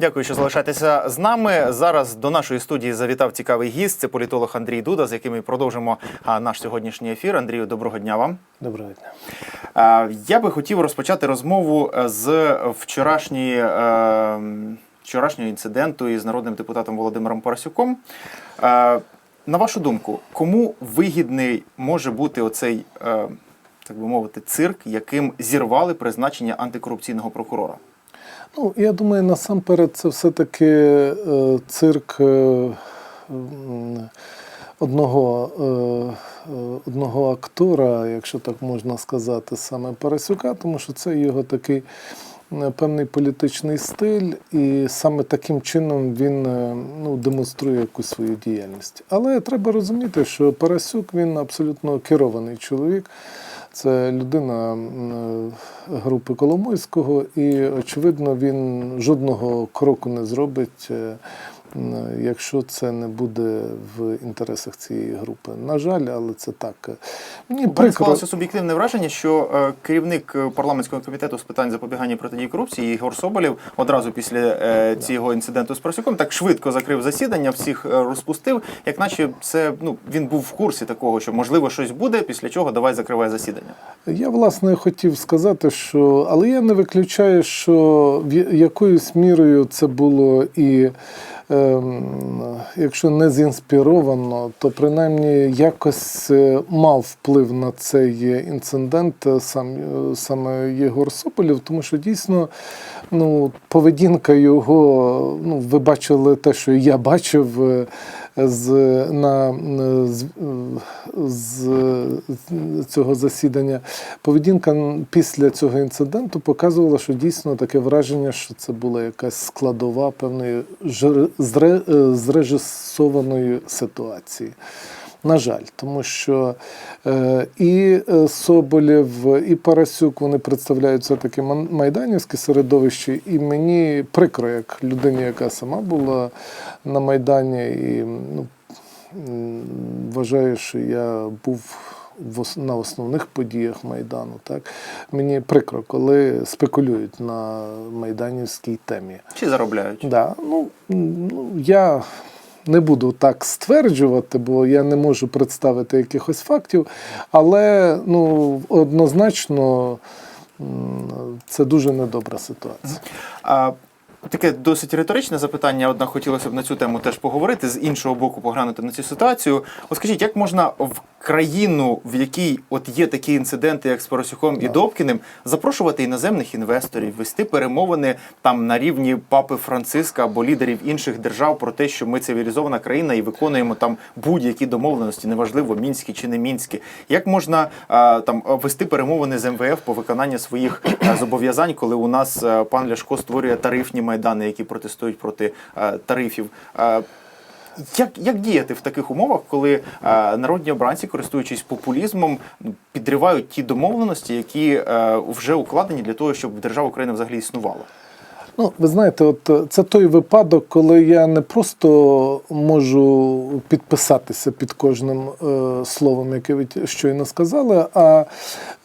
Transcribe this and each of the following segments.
Дякую, що залишаєтеся з нами. Зараз до нашої студії завітав цікавий гість. Це політолог Андрій Дуда, з яким ми продовжимо наш сьогоднішній ефір. Андрію, доброго дня вам. Доброго дня. Я би хотів розпочати розмову е, з вчорашньої, е, вчорашнього інциденту із народним депутатом Володимиром Парасюком. На вашу думку, кому вигідний може бути оцей, е, так би мовити, цирк, яким зірвали призначення антикорупційного прокурора? Ну, я думаю, насамперед це все-таки е, цирк е, одного, е, одного актора, якщо так можна сказати, саме Парасюка, тому що це його такий певний політичний стиль, і саме таким чином він ну, демонструє якусь свою діяльність. Але треба розуміти, що Парасюк він абсолютно керований чоловік. Це людина групи Коломойського, і очевидно, він жодного кроку не зробить, е, якщо це не буде в інтересах цієї групи. На жаль, але це так. Мені прикро. склалося суб'єктивне враження, що е, керівник е, парламентського комітету з питань запобігання протидії корупції Ігор Соболєв одразу після е, цього інциденту з Парасюком так швидко закрив засідання, всіх е, розпустив, як наче це ну він був в курсі такого, що можливо щось буде, після чого давай закривай засідання. Я власне хотів сказати, що але я не виключаю, що якоюсь мірою це було і. Ем, Якщо не зінспіровано, то принаймні якось е, мав вплив на цей інцидент е, сам е, саме Єгор Сополів, тому що дійсно ну, поведінка його, ну, ви бачили те, що я бачив з, на, з, з цього засідання. Поведінка після цього інциденту показувала, що дійсно таке враження, що це була якась складова певної е, зрежисованої ситуації. На жаль, тому що е, і е, Соболєв, і Парасюк вони представляють все-таки майданівське середовище, і мені прикро, як людині, яка сама була на Майдані, і ну, вважаю, що я був на основних подіях Майдану. Так? Мені прикро, коли спекулюють на майданівській темі. Чи заробляють? Да, ну, ну, я не буду так стверджувати, бо я не можу представити якихось фактів, але ну, однозначно це дуже недобра ситуація. А, Таке досить риторичне запитання, однак хотілося б на цю тему теж поговорити, з іншого боку поглянути на цю ситуацію. От скажіть, як можна в країну, в якій от є такі інциденти, як з Поросюком і Добкіним, запрошувати іноземних інвесторів, вести перемовини там на рівні папи Франциска або лідерів інших держав про те, що ми цивілізована країна і виконуємо там будь-які домовленості, неважливо мінські чи не мінські. Як можна там вести перемовини з МВФ по виконанню своїх зобов'язань, коли у нас пан Ляшко створює тарифні майдани, які протестують проти тарифів? Як, як діяти в таких умовах, коли е, народні обранці, користуючись популізмом, підривають ті домовленості, які е, вже укладені для того, щоб держава Україна взагалі існувала? Ну, ви знаєте, от е, це той випадок, коли я не просто можу підписатися під кожним е, словом, яке ви щойно сказали, а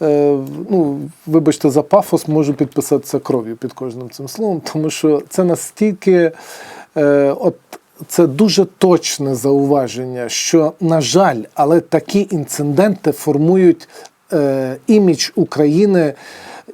е, ну, вибачте за пафос, можу підписатися кров'ю під кожним цим словом, тому що це настільки е, от. Це дуже точне зауваження, що, на жаль, але такі інциденти формують е, імідж України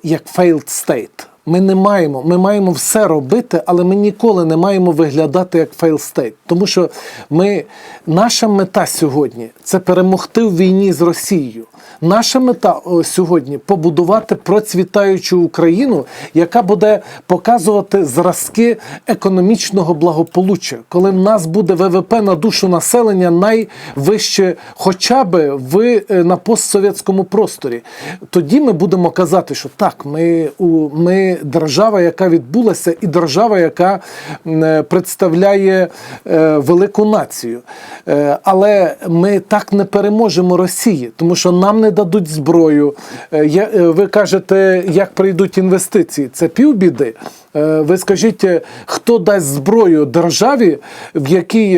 як failed state. Ми не маємо, ми маємо все робити, але ми ніколи не маємо виглядати як state. Тому що ми, наша мета сьогодні це перемогти в війні з Росією. Наша мета сьогодні побудувати процвітаючу Україну, яка буде показувати зразки економічного благополуччя, коли в нас буде ВВП на душу населення найвище, хоча б в е, на постсовєтському просторі. Тоді ми будемо казати, що так, ми, ми держава, яка відбулася, і держава, яка е, представляє е, велику націю. Але ми так не переможемо Росії, тому що нам не дадуть зброю. Е, е, ви кажете, як прийдуть інвестиції? Це півбіди. Е, Ви скажіть, хто дасть зброю державі, в якій,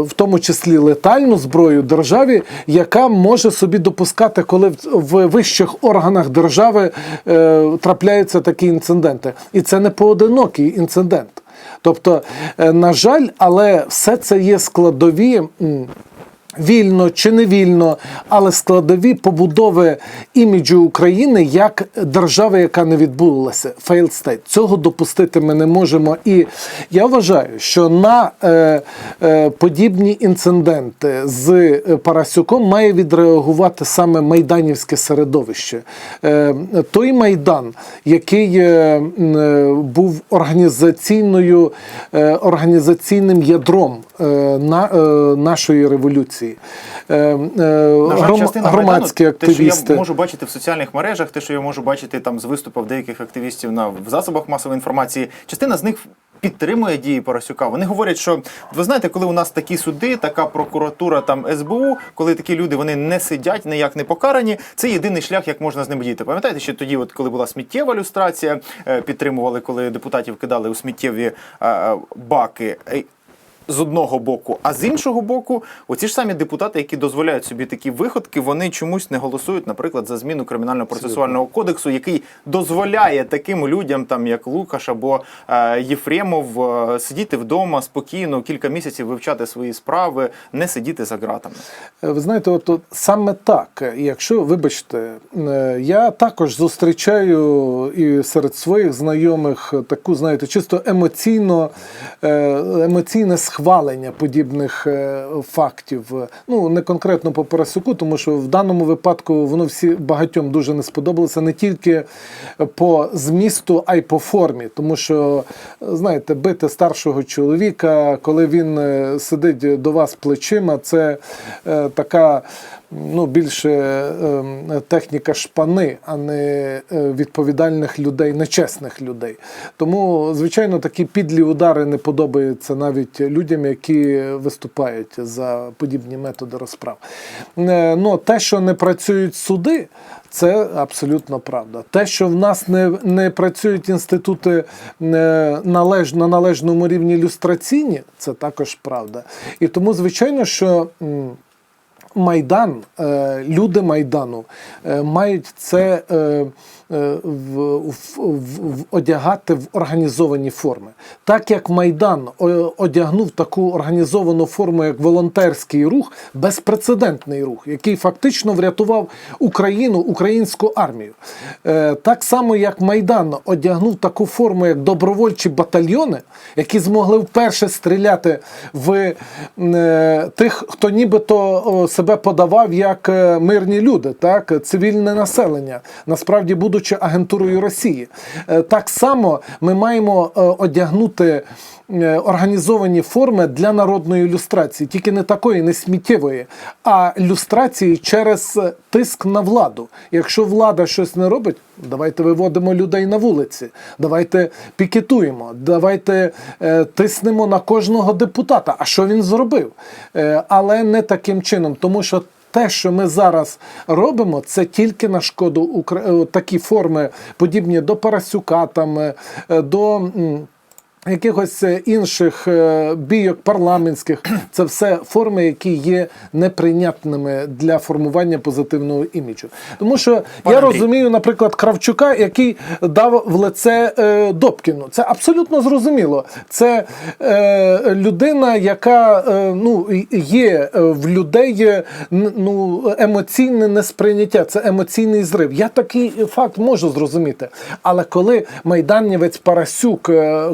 в тому числі летальну зброю державі, яка може собі допускати, коли в- вищих органах держави трапляються такі інциденти. І це не поодинокий інцидент. Тобто, на жаль, але все це є складові. Вільно чи не вільно, але складові побудови іміджу України як держави, яка не відбулася, failed state. Цього допустити ми не можемо. І я вважаю, що на е, е, подібні інциденти з е, Парасюком має відреагувати саме майданівське середовище. Е, той майдан, який е, е, був організаційною, е, організаційним ядром на, е, нашої революції. Е, е, На жаль, гром- частина громадські Майдану, те, що я можу бачити в соціальних мережах, те, що я можу бачити там з виступів деяких активістів на в засобах масової інформації, частина з них. Підтримує дії Поросюка. Вони говорять, що ви знаєте, коли у нас такі суди, така прокуратура, там СБУ, коли такі люди вони не сидять, ніяк не покарані. Це єдиний шлях, як можна з ними діяти. Пам'ятаєте, що тоді, от коли була сміттєва люстрація, е, підтримували, коли депутатів кидали у сміттєві е, е, баки. З одного боку, а з іншого боку, оці ж самі депутати, які дозволяють собі такі виходки, вони чомусь не голосують, наприклад, за зміну кримінально-процесуального кодексу, який дозволяє таким людям, там як Лукаш або е, Єфремов, е, сидіти вдома спокійно кілька місяців вивчати свої справи, не сидіти за ґратами. Е, Ви знаєте, от, от саме так. Якщо, вибачте, е, я також зустрічаю і серед своїх знайомих таку, знаєте, чисто емоційно, е, емоційне схвалення подібних е, фактів. Ну, не конкретно по Парасюку, тому що в даному випадку воно всі багатьом дуже не сподобалося не тільки по змісту, а й по формі. Тому що, знаєте, бити старшого чоловіка, коли він е, сидить до вас плечима, це е, така. Ну, більше е, техніка шпани, а не е, відповідальних людей, нечесних людей. Тому, звичайно, такі підлі удари не подобаються навіть людям, які виступають за подібні методи розправ. Е, ну, те, що не працюють суди, це абсолютно правда. Те, що в нас не, не працюють інститути е, належ, на належному рівні люстраційні, це також правда. І тому, звичайно, що. Майдан, е, люди Майдану е, мають це е, в, в, в, в- одягати в організовані форми. Так як Майдан одягнув таку організовану форму, як волонтерський рух, безпрецедентний рух, який фактично врятував Україну, українську армію. Е, Так само, як Майдан одягнув таку форму, як добровольчі батальйони, які змогли вперше стріляти в е, тих, хто нібито себе подавав як е, мирні люди, так, цивільне населення, насправді будучи агентурою Росії. Е, Так само ми маємо е, одягнути е, організовані форми для народної люстрації, тільки не такої, не сміттєвої, а люстрації через тиск на владу. Якщо влада щось не робить, давайте виводимо людей на вулиці, давайте пікетуємо, давайте тиснемо на кожного депутата. А що він зробив? Але не таким чином, тому що. Те, що ми зараз робимо, це тільки на шкоду Укра... е, такі форми, подібні до Парасюка, там, е, е, до. Якихось е, інших е, бійок парламентських це все форми, які є неприйнятними для формування позитивного іміджу. Тому що Пане я розумію, наприклад, Кравчука, який дав в лице е, Добкіну. Це абсолютно зрозуміло. Це е, людина, яка е, ну, є в людей ну, емоційне несприйняття, це емоційний зрив. Я такий факт можу зрозуміти. Але коли майданівець Парасюк, е,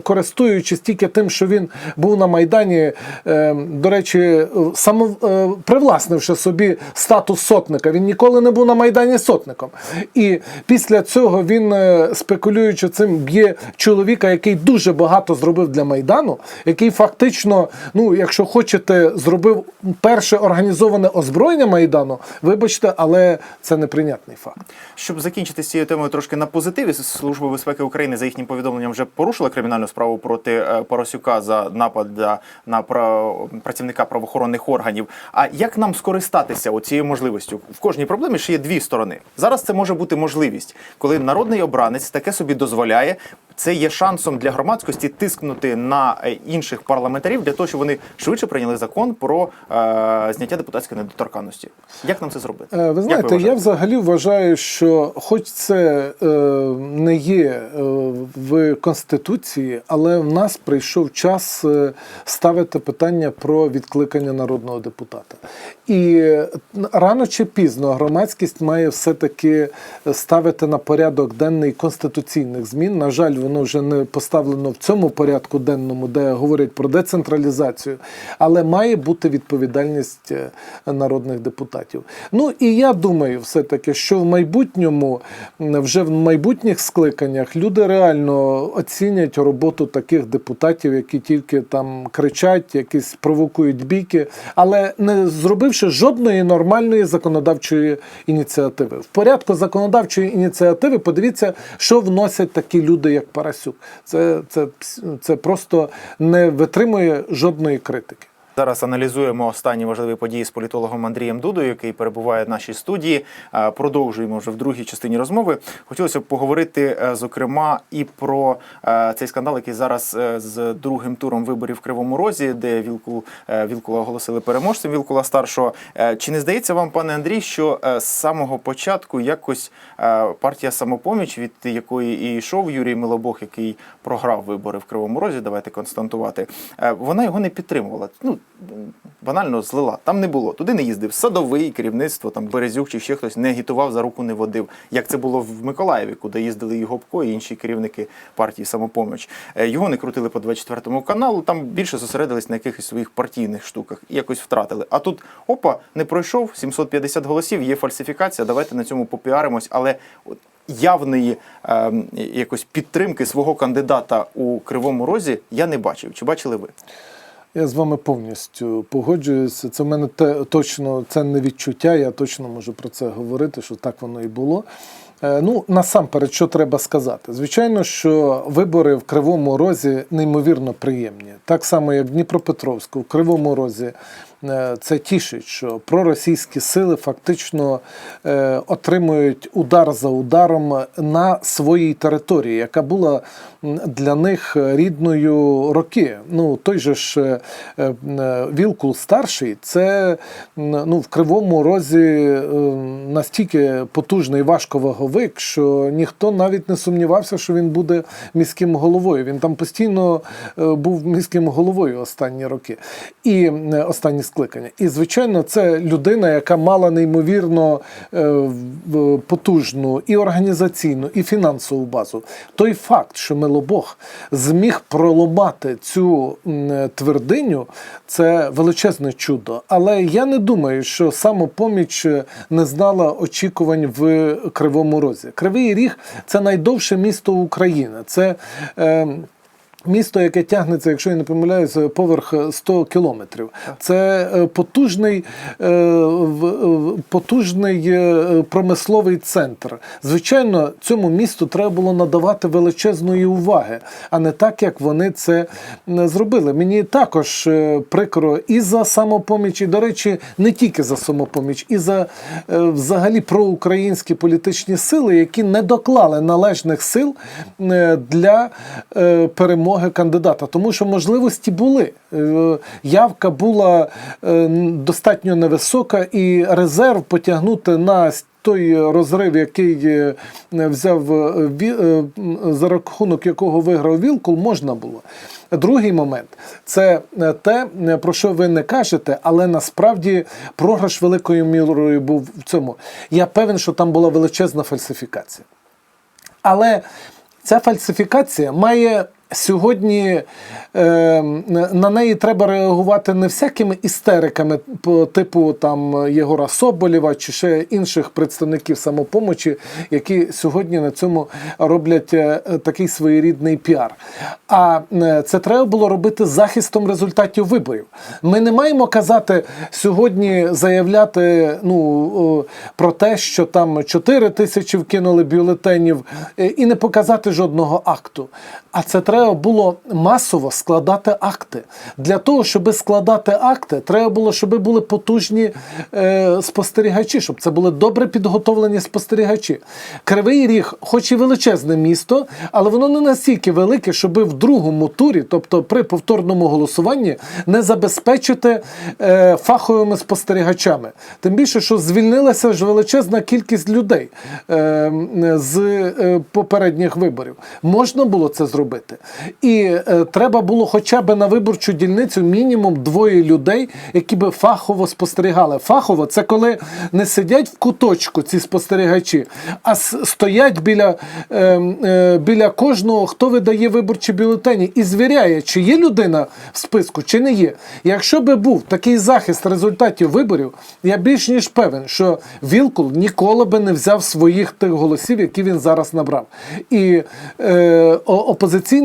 користуючись тільки тим, що він був на Майдані, е, до речі, само, е, привласнивши собі статус сотника, він ніколи не був на Майдані сотником. І після цього він, е, спекулюючи цим, б'є чоловіка, який дуже багато зробив для Майдану, який фактично, ну, якщо хочете, зробив перше організоване озброєння Майдану. Вибачте, але це неприйнятний факт. Щоб закінчити з цією темою трошки на позитиві, Служба безпеки України за їхнім повідомленням вже порушила кримінальну справу проти е, Поросюка за напад на, на пра- працівника правоохоронних органів. А як нам скористатися цією можливістю? В кожній проблемі ще є дві сторони. Зараз це може бути можливість, коли народний обранець таке собі дозволяє. Це є шансом для громадськості тискнути на е, інших парламентарів для того, щоб вони швидше прийняли закон про е, зняття депутатської недоторканності. Як нам це зробити? Е, Ви знаєте, я взагалі вважаю, що хоч це е, не є е, в Конституції, але в нас прийшов час ставити питання про відкликання народного депутата. І рано чи пізно громадськість має все-таки ставити на порядок денний конституційних змін. На жаль, воно вже не поставлено в цьому порядку денному, де говорять про децентралізацію, але має бути відповідальність е, народних депутатів. Ну і я думаю, все-таки, що в майбутньому, вже в майбутніх скликаннях, люди реально оцінять роботу таких депутатів, які тільки там кричать, якісь провокують бійки, але не зробивши жодної нормальної законодавчої ініціативи. В порядку законодавчої ініціативи подивіться, що вносять такі люди, як Парасюк. Це, це, це просто не витримує жодної критики. Зараз аналізуємо останні важливі події з політологом Андрієм Дудою, який перебуває в нашій студії. Е, Продовжуємо вже в другій частині розмови. Хотілося б поговорити, е, зокрема, і про е, цей скандал, який зараз з другим туром виборів в Кривому Розі, де Вілку Вілкула оголосили переможцем Вілкула старшого. Чи не здається вам, пане Андрій, що з самого початку якось партія самопоміч, від якої і йшов Юрій Милобог, який програв вибори в Кривому Розі, давайте констатувати, е, вона його не підтримувала. Ну банально злила. Там не було. Туди не їздив. Садовий керівництво, там Березюк чи ще хтось не агітував, за руку не водив. Як це було в Миколаєві, куди їздили і Гопко, і інші керівники партії самопоміч. Е, Його не крутили по 24 каналу. Там більше зосередились на якихось своїх партійних штуках і якось втратили. А тут опа, не пройшов 750 голосів. Є фальсифікація. Давайте на цьому попіаримось, але. Явної е, якось підтримки свого кандидата у Кривому Розі я не бачив. Чи бачили ви? Я з вами повністю погоджуюся. Це в мене те, точно це не відчуття. Я точно можу про це говорити, що так воно і було. Е, Ну, насамперед, що треба сказати? Звичайно, що вибори в Кривому Розі неймовірно приємні. Так само, як в Дніпропетровську, в Кривому Розі. Е, Це тішить, що проросійські сили фактично е, отримують удар за ударом на своїй території, яка була для них рідною роки. Ну, той же ж е, Вілкул старший, це ну, в Кривому Розі настільки потужний важковаговик, що ніхто навіть не сумнівався, що він буде міським головою. Він там постійно був міським головою останні роки і останні скликання. І звичайно, це людина, яка мала неймовірно е, потужну і організаційну, і фінансову базу. Той факт, що Милобог зміг проламати цю твердиню, це величезне чудо. Але я не думаю, що самопоміч не знала очікувань в Кривому Розі. Кривий Ріг це найдовше місто України. Це е, Місто, яке тягнеться, якщо я не помиляюся, поверх 100 кілометрів. Це е, потужний, е, потужний е, промисловий центр. Звичайно, цьому місту треба було надавати величезної уваги, а не так, як вони це зробили. Мені також прикро і за самопоміч, і, до речі, не тільки за самопоміч, і за взагалі проукраїнські політичні сили, які не доклали належних сил для е, перемоги кандидата, тому що можливості були. Е, Явка була е, достатньо невисока, і резерв потягнути на той розрив, який е, взяв за рахунок якого виграв Вілкул, можна було. Другий момент це те, про що ви не кажете, але насправді програш великою мірою був в цьому. Я певен, що там була величезна фальсифікація. Але ця фальсифікація має сьогодні е, на неї треба реагувати не всякими істериками типу там Єгора Соболєва чи ще інших представників самопомочі, які сьогодні на цьому роблять е, такий своєрідний піар. А е, це треба було робити захистом результатів виборів. Ми не маємо казати сьогодні заявляти ну, про те, що там 4 тисячі вкинули бюлетенів, е, і не показати жодного акту. А це треба треба було масово складати акти. Для того, щоб складати акти, треба було, щоб були потужні е, спостерігачі, щоб це були добре підготовлені спостерігачі. Кривий Ріг, хоч і величезне місто, але воно не настільки велике, щоб в другому турі, тобто при повторному голосуванні, не забезпечити е, фаховими спостерігачами. Тим більше, що звільнилася ж величезна кількість людей е, з е, попередніх виборів. Можна було це зробити. І е, треба було хоча б на виборчу дільницю мінімум двоє людей, які би фахово спостерігали. Фахово це коли не сидять в куточку ці спостерігачі, а стоять біля, е, е, біля кожного, хто видає виборчі бюлетені, і звіряє, чи є людина в списку, чи не є. Якщо би був такий захист результатів виборів, я більш ніж певен, що Вілкул ніколи би не взяв своїх тих голосів, які він зараз набрав. І е, о-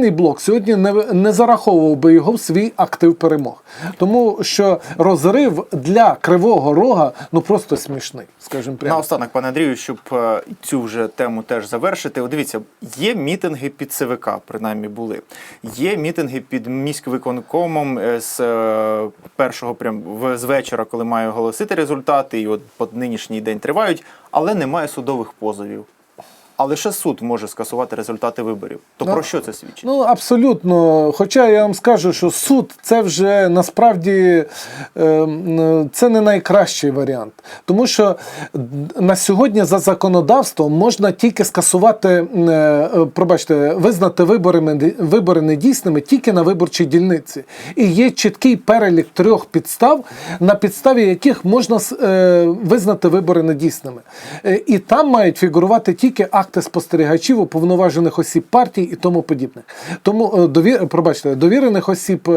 опозиційний блок сьогодні не, не зараховував би його в свій актив перемог. Тому що розрив для кривого рога ну просто смішний, скажімо прямо. Наостанок, пане Андрію, щоб е, цю вже тему теж завершити. От дивіться, є мітинги під ЦВК, принаймні були. Є мітинги під міськвиконкомом е, з е, першого прям з вечора, коли має оголосити результати, і от по нинішній день тривають, але немає судових позовів. А лише суд може скасувати результати виборів. То Ну, про що це свідчить? Ну, абсолютно. Хоча я вам скажу, що суд це вже насправді е, це не найкращий варіант. Тому що на сьогодні за законодавством можна тільки скасувати, е, пробачте, визнати вибори, вибори недійсними тільки на виборчій дільниці. І є чіткий перелік трьох підстав, на підставі яких можна е, визнати вибори недійсними. Е, І там мають фігурувати тільки акти спостерігачів, уповноважених осіб партій і тому подібне. Тому е, довір, пробачте, довірених осіб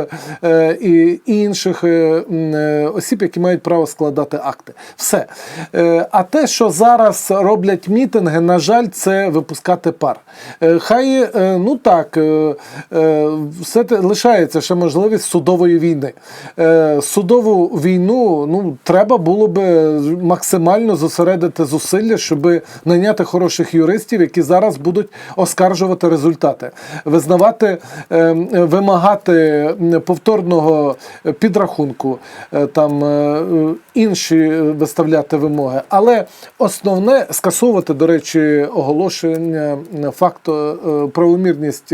е, і, і інших е, е, осіб, які мають право складати акти. Все. Е, А те, що зараз роблять мітинги, на жаль, це випускати пар. Е, Хай, е, ну так, е, е, все лишається ще можливість судової війни. Е, Судову війну ну, треба було би максимально зосередити зусилля, щоб найняти хороших юристів, які зараз будуть оскаржувати результати, визнавати, е, е, вимагати повторного підрахунку, е, там е, інші е, виставляти вимоги. Але основне скасовувати, до речі, оголошення факту правомірність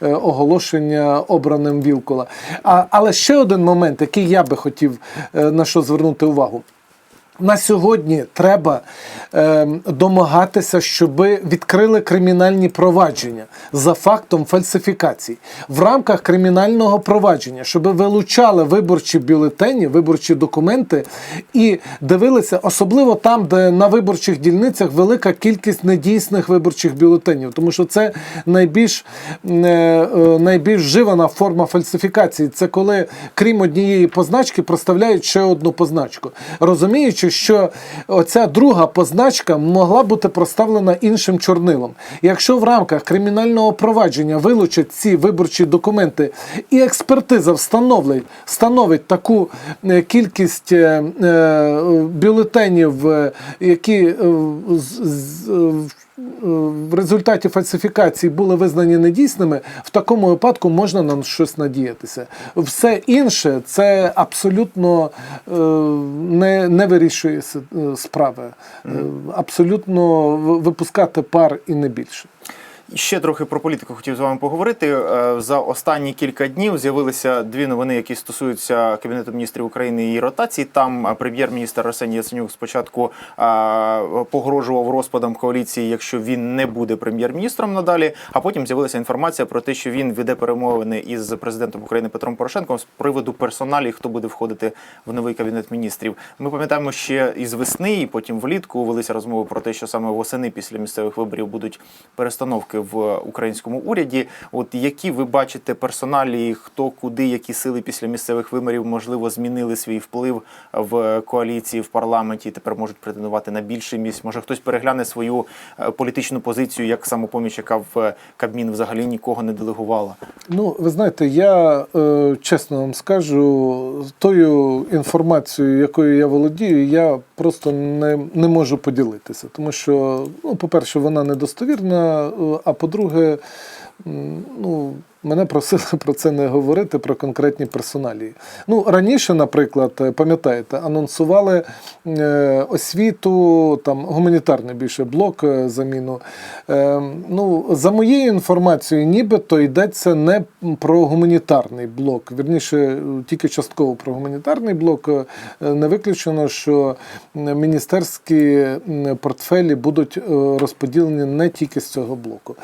оголошення обраним Вілкула. А, але ще один момент, який я би хотів на що звернути увагу. На сьогодні треба е, домагатися, щоб відкрили кримінальні провадження за фактом фальсифікацій в рамках кримінального провадження, щоб вилучали виборчі бюлетені, виборчі документи і дивилися, особливо там, де на виборчих дільницях велика кількість недійсних виборчих бюлетенів, тому що це найбільш, е, е, найбільш вживана форма фальсифікації. Це коли, крім однієї позначки, проставляють ще одну позначку. Розуміючи, що оця друга позначка могла бути проставлена іншим чорнилом. Якщо в рамках кримінального провадження вилучать ці виборчі документи, і експертиза встановить, встановить таку е, кількість е, е, бюлетенів, які в результаті фальсифікації були визнані недійсними, в такому випадку можна на щось надіятися. Все інше це абсолютно е, не, не вирішує е, справи. Е, Абсолютно випускати пар і не більше. Ще трохи про політику хотів з вами поговорити. Е, За останні кілька днів з'явилися дві новини, які стосуються Кабінету міністрів України і ротації. Там е, прем'єр-міністр Арсеній Яценюк спочатку е, погрожував розпадом коаліції, якщо він не буде прем'єр-міністром надалі. А потім з'явилася інформація про те, що він веде перемовини із президентом України Петром Порошенком з приводу персоналі, хто буде входити в новий кабінет міністрів. Ми пам'ятаємо ще із весни, і потім влітку велися розмови про те, що саме восени після місцевих виборів будуть перестановки в українському уряді. От які ви бачите персоналі, хто куди, які сили після місцевих виборів можливо змінили свій вплив в коаліції в парламенті, тепер можуть претендувати на більше місць. Може хтось перегляне свою е, політичну позицію, як самопоміч, яка в Кабмін взагалі нікого не делегувала. Ну, ви знаєте, я е, чесно вам скажу, тою інформацією, якою я володію, я просто не, не можу поділитися. Тому що, ну, по-перше, вона недостовірна, е, а по-друге, ну, Мене просили про це не говорити, про конкретні персоналії. Ну, раніше, наприклад, е, пам'ятаєте, анонсували е, освіту, там гуманітарний більше блок е, заміну. Е, ну, за моєю інформацією, нібито йдеться не про гуманітарний блок. Вірніше, тільки частково про гуманітарний блок. Не виключено, що міністерські портфелі будуть розподілені не тільки з цього блоку.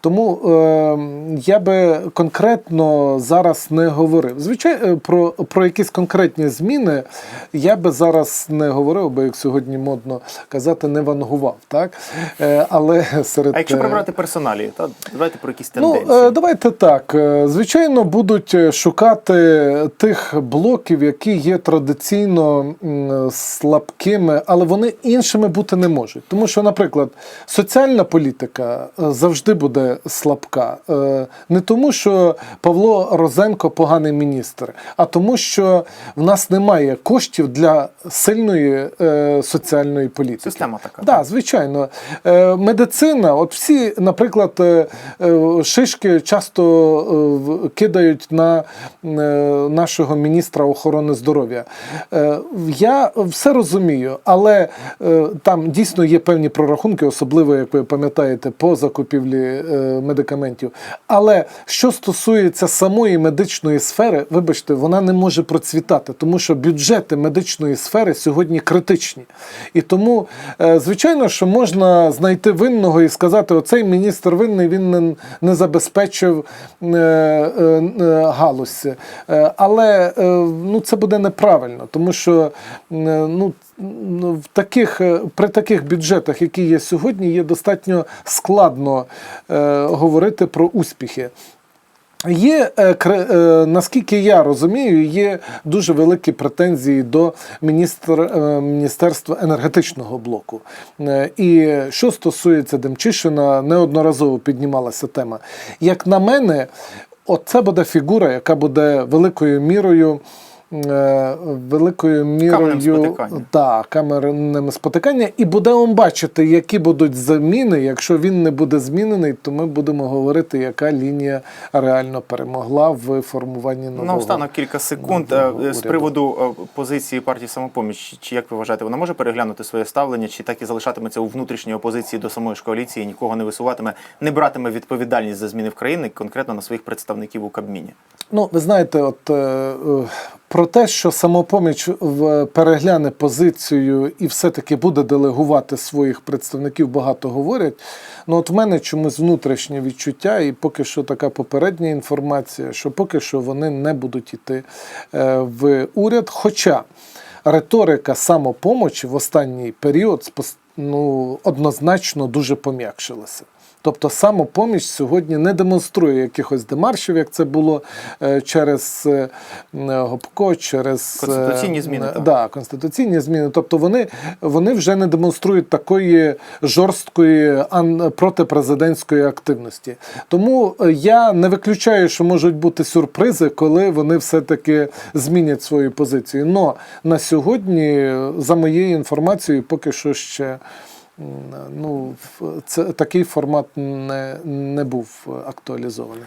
Тому е, я би конкретно зараз не говорив. Звичайно, про, про якісь конкретні зміни я би зараз не говорив, бо як сьогодні модно казати, не вангував. Так? Е, але серед А якщо е, прибрати персоналі, то давайте про якісь Ну, тенденції. е, давайте так. Е, Звичайно, будуть е, шукати тих блоків, які є традиційно слабкими, але вони іншими бути не можуть. Тому що, наприклад, соціальна політика е, завжди буде слабка. Е, Не тому, що Павло Розенко поганий міністр, а тому, що в нас немає коштів для сильної е, соціальної політики. Система така. Да, звичайно. Е, Медицина, от всі, наприклад, е, е, шишки часто е, кидають на е, нашого міністра охорони здоров'я. Е, Я все розумію, але е, там дійсно є певні прорахунки, особливо, як ви пам'ятаєте, по закупівлі е, медикаментів. Але що стосується самої медичної сфери, вибачте, вона не може процвітати, тому що бюджети медичної сфери сьогодні критичні. І тому, е, звичайно, що можна знайти винного і сказати, оцей міністр винний, він не, не забезпечив е, е, е, галузь. Е, Але е, ну, це буде неправильно, тому що е, ну, ну, в таких, при таких бюджетах, які є сьогодні, є достатньо складно е, говорити про успіхи. Є, е, е, наскільки я розумію, є дуже великі претензії до міністр, е, Міністерства енергетичного блоку. І що стосується Демчишина, неодноразово піднімалася тема. Як на мене, оце буде фігура, яка буде великою мірою. Е, Великою мірою та, камерним спотикання, і будемо бачити, які будуть заміни. Якщо він не буде змінений, то ми будемо говорити, яка лінія реально перемогла в формуванні нового. Наостанок кілька секунд Е, з приводу е, позиції партії самопоміч. Чи як ви вважаєте, вона може переглянути своє ставлення, чи так і залишатиметься у внутрішній опозиції до самої ж коаліції, нікого не висуватиме, не братиме відповідальність за зміни в країні, конкретно на своїх представників у Кабміні? Ну, ви знаєте, от про те, що самопоміч перегляне позицію і все-таки буде делегувати своїх представників, багато говорять. Ну, от в мене чомусь внутрішнє відчуття, і поки що така попередня інформація, що поки що вони не будуть йти е, в уряд. Хоча риторика самопомочі в останній період ну, однозначно дуже пом'якшилася. Тобто самопоміч сьогодні не демонструє якихось демаршів, як це було е, через е, Гопко, через е, Конституційні зміни, так. Да, конституційні зміни. Тобто вони, вони вже не демонструють такої жорсткої протипрезидентської активності. Тому е, я не виключаю, що можуть бути сюрпризи, коли вони все-таки змінять свою позицію. Но на сьогодні, е, за моєю інформацією, поки що ще. Ну, це такий формат не, не був актуалізований.